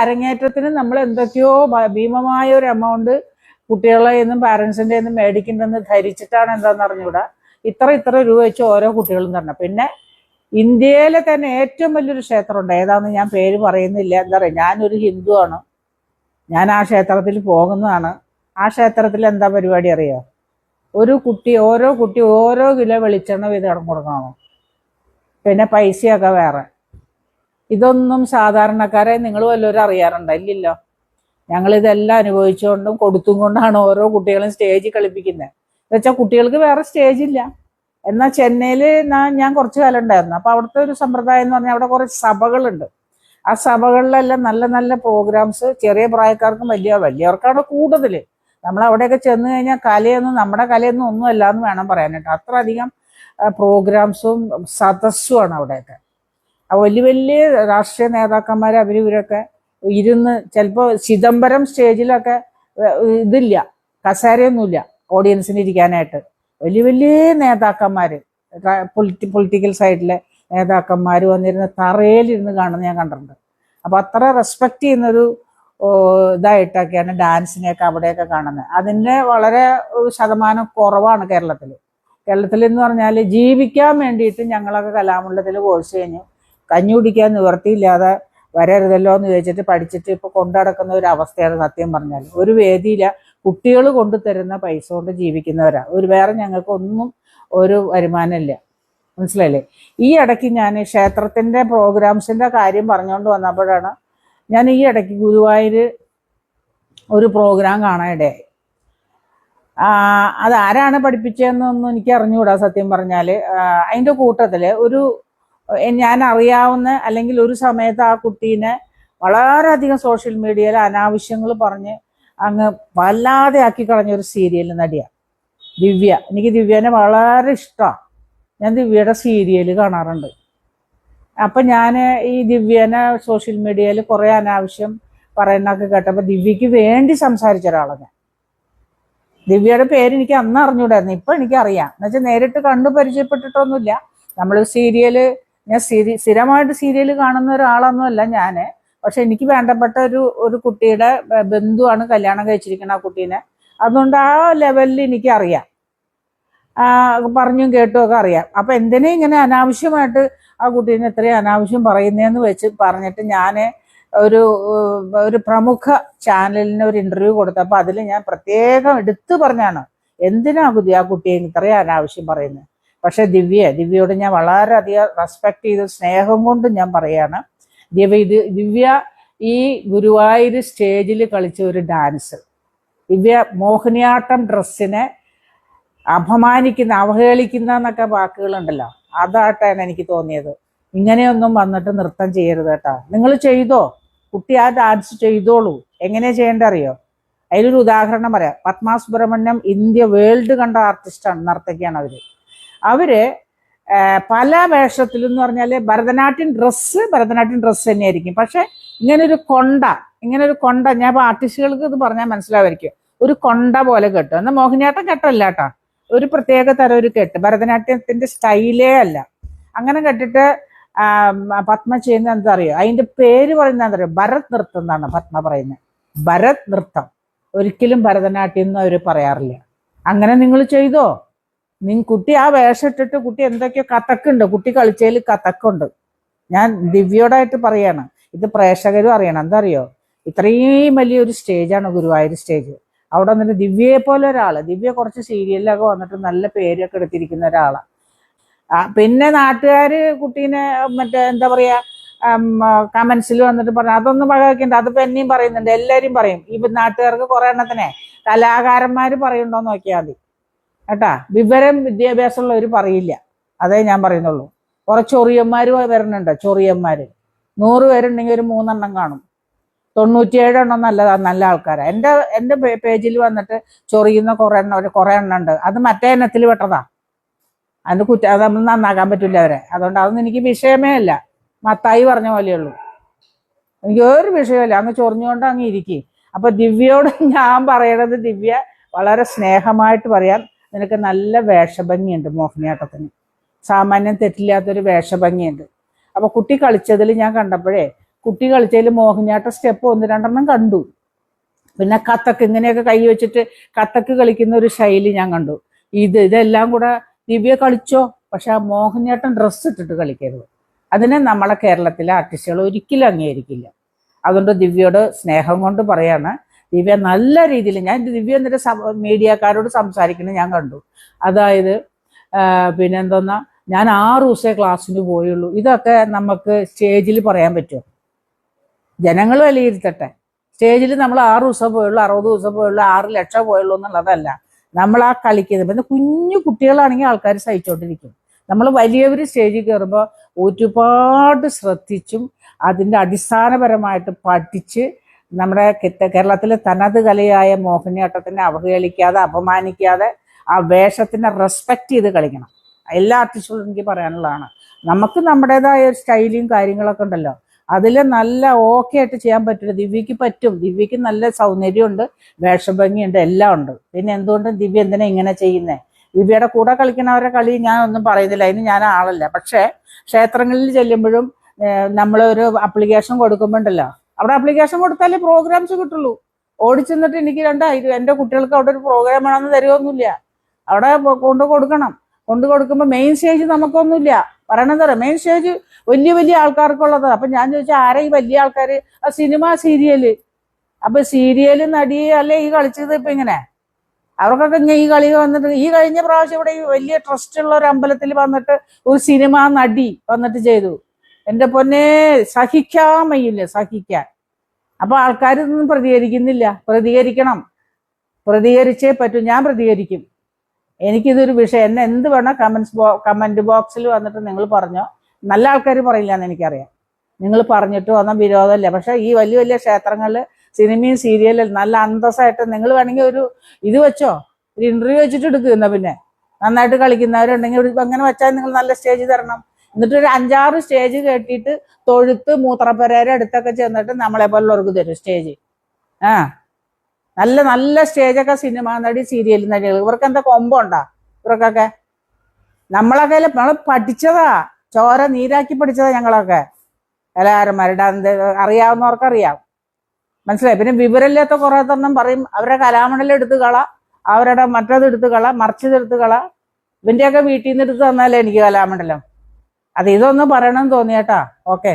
അരങ്ങേറ്റത്തിന് നമ്മൾ എന്തൊക്കെയോ ഭീമമായ ഒരു എമൗണ്ട് കുട്ടികളെ നിന്നും പാരൻസിന്റെ നിന്നും മേടിക്കണ്ടെന്ന് ധരിച്ചിട്ടാണ് എന്താണെന്ന് അറിഞ്ഞുകൂടാ ഇത്ര ഇത്ര രൂപ വെച്ച് ഓരോ കുട്ടികളും തരണം. പിന്നെ ഇന്ത്യയിലെ തന്നെ ഏറ്റവും വലിയൊരു ക്ഷേത്രമുണ്ട്. ഏതാണെന്ന് ഞാൻ പേര് പറയുന്നില്ല. എന്താ പറയുക ഞാനൊരു ഹിന്ദുവാണ്. ഞാൻ ആ ക്ഷേത്രത്തിൽ പോകുന്നതാണ്. ആ ക്ഷേത്രത്തിൽ എന്താ പരിപാടി അറിയോ? ഒരു കുട്ടി ഓരോ കുട്ടി ഓരോ കിലോ വെളിച്ചെണ്ണ വീതം കൊടുക്കണം. പിന്നെ പൈസയൊക്കെ വേറെ. ഇതൊന്നും സാധാരണക്കാരെ നിങ്ങൾ വല്ലവരും അറിയാറുണ്ടോ? ഇല്ലല്ലോ. ഞങ്ങൾ ഇതെല്ലാം അനുഭവിച്ചുകൊണ്ടും കൊടുത്തും കൊണ്ടാണ് ഓരോ കുട്ടികളും സ്റ്റേജിൽ കളിപ്പിക്കുന്നത്. എന്നുവെച്ചാൽ കുട്ടികൾക്ക് വേറെ സ്റ്റേജ് ഇല്ല. എന്നാൽ ചെന്നൈയിൽ ഞാൻ കുറച്ച് കാലം ഉണ്ടായിരുന്നു. അപ്പോൾ അവിടുത്തെ ഒരു സമ്പ്രദായം എന്ന് പറഞ്ഞാൽ അവിടെ കുറച്ച് സഭകളുണ്ട്. ആ സഭകളിലെല്ലാം നല്ല നല്ല പ്രോഗ്രാംസ് ചെറിയ പ്രായക്കാർക്കും വലിയ വലിയവർക്കാണ് കൂടുതൽ നമ്മൾ അവിടെയൊക്കെ ചെന്ന് കഴിഞ്ഞാൽ കലയൊന്നും നമ്മുടെ കലയൊന്നും ഒന്നുമല്ല എന്ന് വേണം പറയാനായിട്ട്. അത്രയധികം പ്രോഗ്രാംസും സദസ്സുമാണ് അവിടെയൊക്കെ. വലിയ വലിയ രാഷ്ട്രീയ നേതാക്കന്മാർ അവർ ഇവരൊക്കെ ഇരുന്ന് ചിലപ്പോൾ ചിദംബരം സ്റ്റേജിലൊക്കെ ഇതില്ല കസേരയൊന്നുമില്ല ഓഡിയൻസിന് ഇരിക്കാനായിട്ട് വലിയ വലിയ നേതാക്കന്മാർ പൊളിറ്റി പൊളിറ്റിക്കൽ സൈഡിലെ നേതാക്കന്മാർ വന്നിരുന്ന് തറയിലിരുന്ന് കാണുന്ന ഞാൻ കണ്ടിട്ടുണ്ട്. അപ്പോൾ അത്ര റെസ്പെക്റ്റ് ചെയ്യുന്നൊരു ഇതായിട്ടൊക്കെയാണ് ഡാൻസിനെയൊക്കെ അവിടെയൊക്കെ കാണുന്നത്. അതിന്റെ വളരെ ശതമാനം കുറവാണ് കേരളത്തിൽ കേരളത്തിൽ എന്ന് പറഞ്ഞാൽ ജീവിക്കാൻ വേണ്ടിയിട്ട് ഞങ്ങളൊക്കെ കലാമണ്ഡലത്തിൽ കോഴ്സ് കഴിഞ്ഞു കഞ്ഞി കുടിക്കാൻ നിവർത്തിയില്ലാതെ വരരുതല്ലോ എന്ന് ചോദിച്ചിട്ട് പഠിച്ചിട്ട് ഇപ്പോൾ കൊണ്ടടക്കുന്ന ഒരു അവസ്ഥയാണ് സത്യം പറഞ്ഞാൽ ഒരു വേദിയില കുട്ടികൾ കൊണ്ടുതരുന്ന പൈസ കൊണ്ട് ജീവിക്കുന്നവരാ. ഒരു വേറെ ഞങ്ങൾക്ക് ഒന്നും ഒരു വരുമാനമില്ല. മനസ്സിലായില്ലേ? ഈ ഇടയ്ക്ക് ഞാൻ ക്ഷേത്രത്തിന്റെ പ്രോഗ്രാംസിന്റെ കാര്യം പറഞ്ഞുകൊണ്ട് വന്നപ്പോഴാണ് ഞാൻ ഈ ഇടയ്ക്ക് ഗുരുവായൂർ ഒരു പ്രോഗ്രാം കാണാനിടയായി. അത് ആരാണ് പഠിപ്പിച്ചതെന്നൊന്നും എനിക്ക് അറിഞ്ഞുകൂടാ സത്യം പറഞ്ഞാൽ അതിന്റെ കൂട്ടത്തിൽ ഒരു ഞാൻ അറിയാവുന്ന അല്ലെങ്കിൽ ഒരു സമയത്ത് ആ കുട്ടീനെ വളരെയധികം സോഷ്യൽ മീഡിയയിൽ അനാവശ്യങ്ങൾ പറഞ്ഞ് അങ്ങ് വല്ലാതെ ആക്കി കളഞ്ഞ ഒരു സീരിയൽ നടിയാണ് ദിവ്യ. എനിക്ക് ദിവ്യനെ വളരെ ഇഷ്ടമാണ് ഞാൻ ദിവ്യയുടെ സീരിയൽ കാണാറുണ്ട്. അപ്പം ഞാൻ ഈ ദിവ്യനെ സോഷ്യൽ മീഡിയയിൽ കുറേ അനാവശ്യം പറയുന്നതൊക്കെ കേട്ടപ്പോൾ ദിവ്യക്ക് വേണ്ടി സംസാരിച്ച ഒരാളാണ് ഞാൻ. ദിവ്യയുടെ പേര് എനിക്ക് അന്ന് അറിഞ്ഞൂടായിരുന്നു. ഇപ്പം എനിക്കറിയാം. എന്നുവെച്ചാൽ നേരിട്ട് കണ്ടു പരിചയപ്പെട്ടിട്ടൊന്നുമില്ല. നമ്മൾ സീരിയൽ ഞാൻ സ്ഥിരി സ്ഥിരമായിട്ട് സീരിയൽ കാണുന്ന ഒരാളൊന്നുമല്ല ഞാൻ പക്ഷെ എനിക്ക് വേണ്ടപ്പെട്ട ഒരു ഒരു കുട്ടിയുടെ ബന്ധുവാണ് കല്യാണം കഴിച്ചിരിക്കുന്ന ആ കുട്ടീനെ. അതുകൊണ്ട് ആ ലെവലിൽ എനിക്ക് അറിയാം പറഞ്ഞും കേട്ടും ഒക്കെ അറിയാം. അപ്പൊ എന്തിനാ ഇങ്ങനെ അനാവശ്യമായിട്ട് ആ കുട്ടീനെ ഇത്രയും അനാവശ്യം പറയുന്നതെന്ന് വെച്ച് പറഞ്ഞിട്ട് ഞാൻ ഒരു ഒരു പ്രമുഖ ചാനലിന് ഒരു ഇന്റർവ്യൂ കൊടുത്തപ്പോൾ അതിൽ ഞാൻ പ്രത്യേകം എടുത്തു പറഞ്ഞാണ് എന്തിനാ കുതി ആ കുട്ടിയെ ഇത്രയും അനാവശ്യം പറയുന്നത് പക്ഷെ ദിവ്യ ദിവ്യയോട് ഞാൻ വളരെയധികം റെസ്പെക്ട് ചെയ്ത് സ്നേഹം കൊണ്ട് ഞാൻ പറയാണ്. ദിവ്യ ഇത് ദിവ്യ ഈ ഗുരുവായൂർ സ്റ്റേജിൽ കളിച്ച ഒരു ഡാൻസ് ദിവ്യ മോഹിനിയാട്ടം ഡ്രസ്സിനെ അപമാനിക്കുന്ന അവഹേളിക്കുന്ന എന്നൊക്കെ വാക്കുകളുണ്ടല്ലോ. അതായിട്ടാണ് എനിക്ക് തോന്നിയത്. ഇങ്ങനെയൊന്നും വന്നിട്ട് നൃത്തം ചെയ്യരുത് കേട്ടോ. നിങ്ങൾ ചെയ്തോ? കുട്ടി ആ ഡാൻസ് ചെയ്തോളൂ. എങ്ങനെ ചെയ്യേണ്ട അറിയോ? അതിലൊരു ഉദാഹരണം പറയാം. പത്മാ സുബ്രഹ്മണ്യം ഇന്ത്യ വേൾഡ് കണ്ട ആർട്ടിസ്റ്റാണ് നർത്തകിയാണ് അവർ. അവർ പല വേഷത്തിൽ എന്ന് പറഞ്ഞാൽ ഭരതനാട്യം ഡ്രസ്സ് ഭരതനാട്യം ഡ്രസ്സ് തന്നെയായിരിക്കും. പക്ഷെ ഇങ്ങനൊരു കൊണ്ട ഇങ്ങനെ ഒരു കൊണ്ട ഞാൻ ഇപ്പൊ ആർട്ടിസ്റ്റുകൾക്ക് ഇത് പറഞ്ഞാൽ മനസ്സിലാവായിരിക്കും ഒരു കൊണ്ട പോലെ കെട്ടും. എന്നാൽ മോഹിനിയാട്ടം കെട്ടല്ല കേട്ടോ. ഒരു പ്രത്യേക തരം ഒരു കെട്ട്. ഭരതനാട്യത്തിന്റെ സ്റ്റൈലേ അല്ല. അങ്ങനെ കെട്ടിട്ട് പത്മ ചെയ്യുന്ന എന്താ അറിയോ അതിന്റെ പേര് പറയുന്ന എന്താ ഭരത് നൃത്തം എന്നാണ് പത്മ പറയുന്നത്. ഭരത് നൃത്തം. ഒരിക്കലും ഭരതനാട്യം എന്ന് അവർ പറയാറില്ല. അങ്ങനെ നിങ്ങൾ ചെയ്തോ? നിൻ കുട്ടി ആ വേഷം ഇട്ടിട്ട് കുട്ടി എന്തൊക്കെയോ കഥക്കുണ്ട്. കുട്ടി കളിച്ചതിൽ കഥക്കുണ്ട്. ഞാൻ ദിവ്യോടായിട്ട് പറയാണ്. ഇത് പ്രേക്ഷകരും അറിയണം. എന്താ അറിയോ ഇത്രയും വലിയൊരു സ്റ്റേജാണ് ഗുരുവായൂർ സ്റ്റേജ്. അവിടെ വന്നിട്ട് ദിവ്യയെ പോലെ ഒരാൾ. ദിവ്യ കുറച്ച് സീരിയലിലൊക്കെ വന്നിട്ട് നല്ല പേരൊക്കെ എടുത്തിരിക്കുന്ന ഒരാളാണ് പിന്നെ നാട്ടുകാര് കുട്ടീനെ മറ്റേ എന്താ പറയാ കമൻസിൽ വന്നിട്ട് പറഞ്ഞു അതൊന്നും വകവെക്കണ്ട. അതിപ്പോ എന്നെയും പറയുന്നുണ്ട്. എല്ലാരും പറയും. ഈ നാട്ടുകാർക്ക് കുറെ എണ്ണത്തിനെ കലാകാരന്മാര് പറയുന്നുണ്ടോന്ന് നോക്കിയാൽ മതി. കേട്ടാ? വിവരം വിദ്യാഭ്യാസമുള്ളവർ പറയില്ല. അതേ ഞാൻ പറയുന്നുള്ളൂ. കുറെ ചൊറിയന്മാർ വരുന്നുണ്ട് ചൊറിയന്മാർ നൂറ് പേരുണ്ടെങ്കിൽ ഒരു മൂന്നെണ്ണം കാണും. തൊണ്ണൂറ്റിയേഴ് എണ്ണം നല്ല നല്ല ആൾക്കാരാണ് എന്റെ എന്റെ പേജിൽ വന്നിട്ട് ചൊറിയുന്ന കുറെ എണ്ണം ഒരു കുറെ എണ്ണം ഉണ്ട്. അത് മറ്റേ എണ്ണത്തിൽ പെട്ടതാ അതിന് കുറ്റ അത് നമ്മൾ നന്നാക്കാൻ പറ്റില്ല അവരെ. അതുകൊണ്ട് അതൊന്നും എനിക്ക് വിഷയമേ അല്ല. മത്തായി പറഞ്ഞ പോലെയുള്ളൂ എനിക്ക് ഒരു വിഷയമല്ല അങ്ങ് ചൊറിഞ്ഞുകൊണ്ട് അങ്ങ് ഇരിക്കും. അപ്പൊ ദിവ്യയോട് ഞാൻ പറയണത് ദിവ്യ വളരെ സ്നേഹമായിട്ട് പറയാൻ നിനക്ക് നല്ല വേഷഭംഗിയുണ്ട് മോഹിനിയാട്ടത്തിന്. സാമാന്യം തെറ്റില്ലാത്തൊരു വേഷഭംഗിയുണ്ട്. അപ്പോൾ കുട്ടി കളിച്ചതിൽ ഞാൻ കണ്ടപ്പോഴേ കുട്ടി കളിച്ചതിൽ മോഹിനിയാട്ട സ്റ്റെപ്പ് ഒന്ന് രണ്ടെണ്ണം കണ്ടു. പിന്നെ കത്തക്ക് ഇങ്ങനെയൊക്കെ കൈ വെച്ചിട്ട് കത്തക്ക് കളിക്കുന്ന ഒരു ശൈലി ഞാൻ കണ്ടു. ഇത് ഇതെല്ലാം കൂടെ ദിവ്യ കളിച്ചോ? പക്ഷെ ആ മോഹിനിയാട്ടം ഡ്രസ്സ് ഇട്ടിട്ട് കളിക്കരുത്. അതിനെ നമ്മളെ കേരളത്തിലെ ആർട്ടിസ്റ്റുകൾ ഒരിക്കലും അംഗീകരിക്കില്ല. അതുകൊണ്ട് ദിവ്യയോട് സ്നേഹം കൊണ്ട് പറയാണ് ദിവ്യ നല്ല രീതിയിൽ ഞാൻ ദിവ്യ എന്നിട്ട് മീഡിയക്കാരോട് സംസാരിക്കുന്നത് ഞാൻ കണ്ടു. അതായത് പിന്നെ എന്തോന്നാ ഞാൻ ആറ് ദിവസമേ ക്ലാസ്സിന് പോയുള്ളൂ. ഇതൊക്കെ നമുക്ക് സ്റ്റേജിൽ പറയാൻ പറ്റുമോ? ജനങ്ങൾ വിലയിരുത്തട്ടെ. സ്റ്റേജിൽ നമ്മൾ ആറ് ദിവസം പോയുള്ളൂ അറുപത് ദിവസം പോയുള്ളൂ ആറ് ലക്ഷം പോയുള്ളൂ എന്നുള്ളതല്ല. നമ്മൾ ആ കളിക്കുന്നത്. പിന്നെ കുഞ്ഞു കുട്ടികളാണെങ്കിൽ ആൾക്കാർ സഹിച്ചോണ്ടിരിക്കും. നമ്മൾ വലിയവർ സ്റ്റേജിൽ കയറുമ്പോൾ ഒരുപാട് ശ്രദ്ധിച്ചും അതിന്റെ അടിസ്ഥാനപരമായിട്ട് പഠിച്ച് നമ്മുടെ കേരളത്തിലെ തനത് കലയായ മോഹിനിയാട്ടത്തിനെ അവഹേളിക്കാതെ അപമാനിക്കാതെ ആ വേഷത്തിനെ റെസ്പെക്റ്റ് ചെയ്ത് കളിക്കണം. എല്ലാ ആർട്ടിസ്റ്റുകളും എനിക്ക് പറയാനുള്ളതാണ്. നമുക്ക് നമ്മുടേതായ ഒരു സ്റ്റൈലും കാര്യങ്ങളൊക്കെ ഉണ്ടല്ലോ. അതിൽ നല്ല ഓക്കെ ആയിട്ട് ചെയ്യാൻ പറ്റില്ല ദിവ്യക്ക് പറ്റും. ദിവ്യക്ക് നല്ല സൗന്ദര്യമുണ്ട് വേഷഭംഗിയുണ്ട് എല്ലാം ഉണ്ട്. പിന്നെ എന്തുകൊണ്ടും ദിവ്യ എന്തിനാ ഇങ്ങനെ ചെയ്യുന്നത് ദിവ്യയുടെ കൂടെ കളിക്കുന്നവരെ കളി ഞാൻ ഒന്നും പറയുന്നില്ല. അതിന് ഞാൻ ആളല്ല. പക്ഷേ ക്ഷേത്രങ്ങളിൽ ചെല്ലുമ്പോഴും നമ്മളൊരു അപ്ലിക്കേഷൻ കൊടുക്കുമ്പോണ്ടല്ലോ അവിടെ അപ്ലിക്കേഷൻ കൊടുത്താലേ പ്രോഗ്രാംസ് കിട്ടുള്ളൂ. ഓടിച്ചെന്നിട്ട് എനിക്ക് രണ്ടായിരം എന്റെ കുട്ടികൾക്ക് അവിടെ ഒരു പ്രോഗ്രാം വേണമെന്ന് തരുമൊന്നുമില്ല അവിടെ കൊണ്ട് കൊടുക്കണം. കൊണ്ട് കൊടുക്കുമ്പോൾ മെയിൻ സ്റ്റേജ് നമുക്കൊന്നുമില്ല. പറയണത് മെയിൻ സ്റ്റേജ് വലിയ വലിയ ആൾക്കാർക്കുള്ളതാണ് അപ്പൊ ഞാൻ ചോദിച്ചാൽ ആരാ ഈ വലിയ ആൾക്കാർ ആ സിനിമ സീരിയൽ. അപ്പൊ സീരിയൽ നടി അല്ലേ ഈ കളിച്ചത് ഇപ്പൊ ഇങ്ങനെ? അവർക്കൊക്കെ ഇങ്ങനെ ഈ കളി വന്നിട്ട് ഈ കഴിഞ്ഞ പ്രാവശ്യം ഇവിടെ ഈ വലിയ ട്രസ്റ്റ് ഉള്ള ഒരു അമ്പലത്തിൽ വന്നിട്ട് ഒരു സിനിമ നടി വന്നിട്ട് ചെയ്തു. എന്റെ പൊന്നെ സഹിക്കാൻ വയ്യില്ല സഹിക്കാൻ. അപ്പൊ ആൾക്കാരൊന്നും പ്രതികരിക്കുന്നില്ല. പ്രതികരിക്കണം. പ്രതികരിച്ചേ പറ്റൂ. ഞാൻ പ്രതികരിക്കും. എനിക്കിതൊരു വിഷയം. എന്നെ എന്ത് വേണം കമൻസ് ബോ കമന്റ് ബോക്സിൽ വന്നിട്ട് നിങ്ങൾ പറഞ്ഞോ. നല്ല ആൾക്കാർ പറയില്ല എന്ന് എനിക്കറിയാം. നിങ്ങൾ പറഞ്ഞിട്ട് വന്ന വിരോധമല്ല? പക്ഷെ ഈ വലിയ വലിയ ക്ഷേത്രങ്ങളിൽ സിനിമയും സീരിയലും നല്ല അന്തസ്സായിട്ട് നിങ്ങൾ വേണമെങ്കിൽ ഒരു ഇത് വെച്ചോ. ഒരു ഇന്റർവ്യൂ വെച്ചിട്ട് എടുക്കുന്ന പിന്നെ. നന്നായിട്ട് കളിക്കുന്നവരുണ്ടെങ്കിൽ അങ്ങനെ വെച്ചാൽ നിങ്ങൾ നല്ല സ്റ്റേജ് തരണം. എന്നിട്ട് ഒരു അഞ്ചാറ് സ്റ്റേജ് കെട്ടിയിട്ട് തൊഴുത്ത് മൂത്രപ്പുരയുടെ അടുത്തൊക്കെ ചെന്നിട്ട് നമ്മളെ പോലുള്ളവർക്ക് തരും സ്റ്റേജ് ആ. നല്ല നല്ല സ്റ്റേജൊക്കെ സിനിമ നടി സീരിയൽ നടികൾ. ഇവർക്ക് എന്താ കൊമ്പുണ്ടാ ഇവർക്കൊക്കെ? നമ്മളൊക്കെ നമ്മൾ പഠിച്ചതാ. ചോര നീരാക്കി പഠിച്ചതാ ഞങ്ങളൊക്കെ. കലാകാരന്മാരുടെ എന്ത് അറിയാവുന്നവർക്കറിയാം മനസ്സിലായി? പിന്നെ വിവരമില്ലാത്ത കുറെ തന്നെ പറയും അവരുടെ കലാമണ്ഡലം എടുത്ത് കള അവരുടെ മറ്റത് എടുത്ത് കള മറിച്ചത് എടുത്ത് കള. ഇവന്റെയൊക്കെ വീട്ടിൽ നിന്ന് എടുത്ത് തന്നാലേ എനിക്ക് കലാമണ്ഡലം. അത് ഇതൊന്ന് പറയണമെന്ന് തോന്നിയേട്ടാ. ഓക്കെ